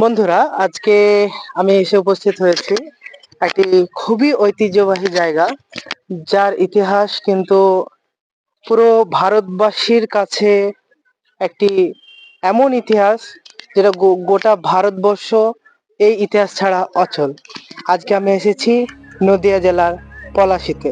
বন্ধুরা, আজকে আমি এসে উপস্থিত হয়েছি একটি খুবই ঐতিহ্যবাহী জায়গা, যার ইতিহাস কিন্তু পুরো ভারতবাসীর কাছে একটি এমন ইতিহাস যেটা গোটা ভারতবর্ষ এই ইতিহাস ছাড়া অচল। আজকে আমি এসেছি নদিয়া জেলার পলাশিতে।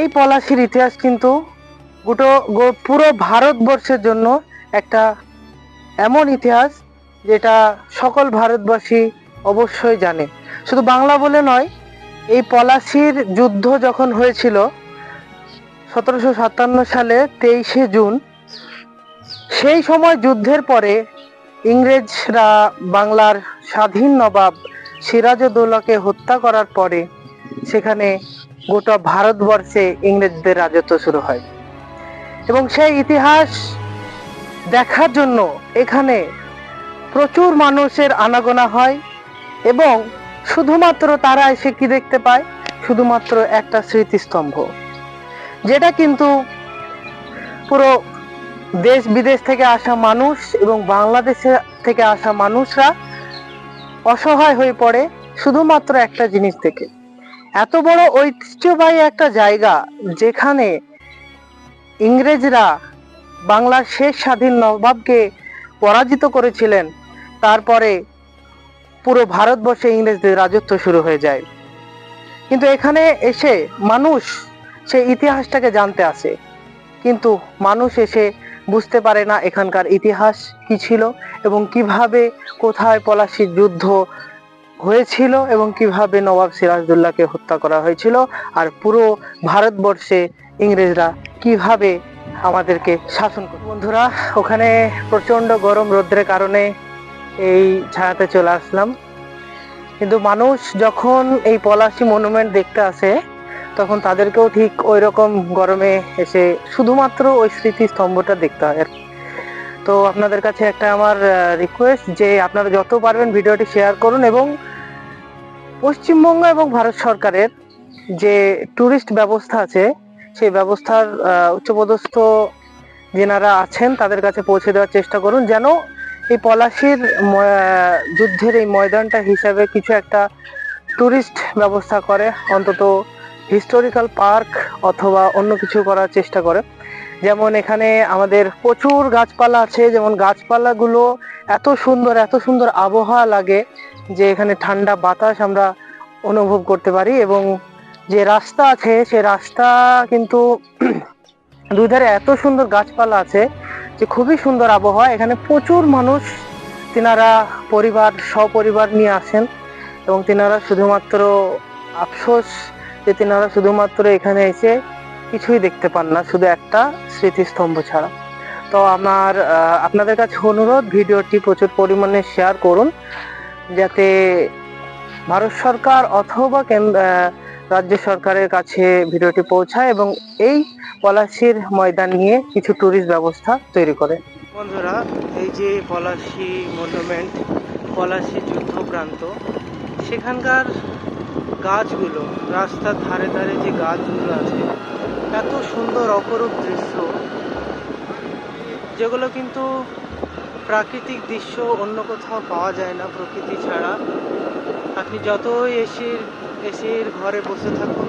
এই পলাশির ইতিহাস কিন্তু গোটো পুরো ভারতবর্ষের জন্য একটা এমন ইতিহাস যেটা সকল ভারতবাসী অবশ্যই জানে। শুধু বাংলা বলে নয়, এই পলাশির যুদ্ধ যখন হয়েছিল, সতেরোশো সাতান্ন সালে তেইশে জুন, সেই সময় যুদ্ধের পরে ইংরেজরা বাংলার স্বাধীন নবাব সিরাজউদ্দৌলাকে হত্যা করার পরে সেখানে গোটা ভারতবর্ষে ইংরেজদের রাজত্ব শুরু হয়। এবং সেই ইতিহাস দেখার জন্য এখানে প্রচুর মানুষের আনাগোনা হয় এবং শুধুমাত্র তারা এসে কি দেখতে পায়? শুধুমাত্র একটা স্মৃতিস্তম্ভ, যেটা কিন্তু পুরো দেশ বিদেশ থেকে আসা মানুষ এবং বাংলাদেশে থেকে আসা মানুষরা অসহায় হয়ে পড়ে শুধুমাত্র একটা জিনিস থেকে এত বড় ঐতিহ্যবাহী একটা জায়গা যেখানে ইংরেজরা বাংলার শেষ স্বাধীন নবাবকে পরাজিত করেছিলেন, তারপরে পুরো ভারতবর্ষে ইংরেজদের রাজত্ব শুরু হয়ে যায়। কিন্তু এখানে এসে মানুষ সেই ইতিহাসটাকে জানতে আসে। কিন্তু মানুষ এসে বুঝতে পারে না এখানকার ইতিহাস কি ছিল এবং কীভাবে কোথায় পলাশির যুদ্ধ হয়েছিল এবং কীভাবে নবাব সিরাজদুল্লাহকে হত্যা করা হয়েছিল আর পুরো ভারতবর্ষে ইংরেজরা কীভাবে আমাদেরকে শাসন করে বন্ধুরা, ওখানে প্রচণ্ড গরম রোদ্রের কারণে এই ছায়াতে চলে আসলাম। কিন্তু মানুষ যখন এই পলাশি মনুমেন্ট দেখতে আসে, তখন তাদেরকেও ঠিক ওই রকম গরমে এসে শুধুমাত্র ওই স্মৃতিস্তম্ভটা দেখতে হয়। তো আপনাদের কাছে একটা আমার রিকোয়েস্ট যে আপনারা যত পারবেন ভিডিওটি শেয়ার করুন এবং পশ্চিমবঙ্গ এবং ভারত সরকারের যে ট্যুরিস্ট ব্যবস্থা আছে, সেই ব্যবস্থার উচ্চপদস্থ যেনারা আছেন, তাদের কাছে পৌঁছে দেওয়ার চেষ্টা করুন। যেন এই পলাশির যুদ্ধের এই ময়দানটা হিসাবে কিছু একটা ট্যুরিস্ট ব্যবস্থা করে, অন্তত হিস্টোরিক্যাল পার্ক অথবা অন্য কিছু করার চেষ্টা করে। যেমন এখানে আমাদের প্রচুর গাছপালা আছে, যেমন গাছপালাগুলো এত সুন্দর এত সুন্দর আবহাওয়া লাগে যে এখানে ঠান্ডা বাতাস আমরা অনুভব করতে পারি এবং যে রাস্তা আছে, সে রাস্তা কিন্তু দুই ধারে এত সুন্দর গাছপালা আছে যে খুবই সুন্দর আবহাওয়া। এখানে প্রচুর মানুষ, তিনারা পরিবার, সপরিবার নিয়ে আসেন এবং তিনারা শুধুমাত্র আফসোস যে তিনারা শুধুমাত্র এখানে এসে কিছুই দেখতে পান না, শুধু একটা স্মৃতিস্তম্ভ ছাড়া। তো আমার আপনাদের কাছে অনুরোধ, ভিডিওটি প্রচুর পরিমাণে শেয়ার করুন। যাতে ভারত সরকার অথবা রাজ্য সরকারের কাছে ভিডিওটি পৌঁছায় এবং এই পলাশির ময়দান নিয়ে কিছু ট্যুরিস্ট ব্যবস্থা তৈরি করে। বন্ধুরা, এই যে পলাশি মনুমেন্ট পলাশি যুদ্ধ প্রান্ত সেখানকার গাছগুলো, রাস্তার ধারে ধারে যে গাছগুলো আছে, এত সুন্দর অপরূপ দৃশ্য, যেগুলো কিন্তু প্রাকৃতিক দৃশ্য অন্য কোথাও পাওয়া যায় না প্রকৃতি ছাড়া। আপনি যতই এসির এসির ঘরে বসে থাকুন,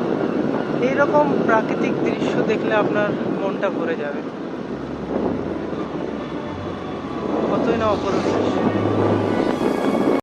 এইরকম প্রাকৃতিক দৃশ্য দেখলে আপনার মনটা ভরে যাবে। কতই না অপরূপ দৃশ্য।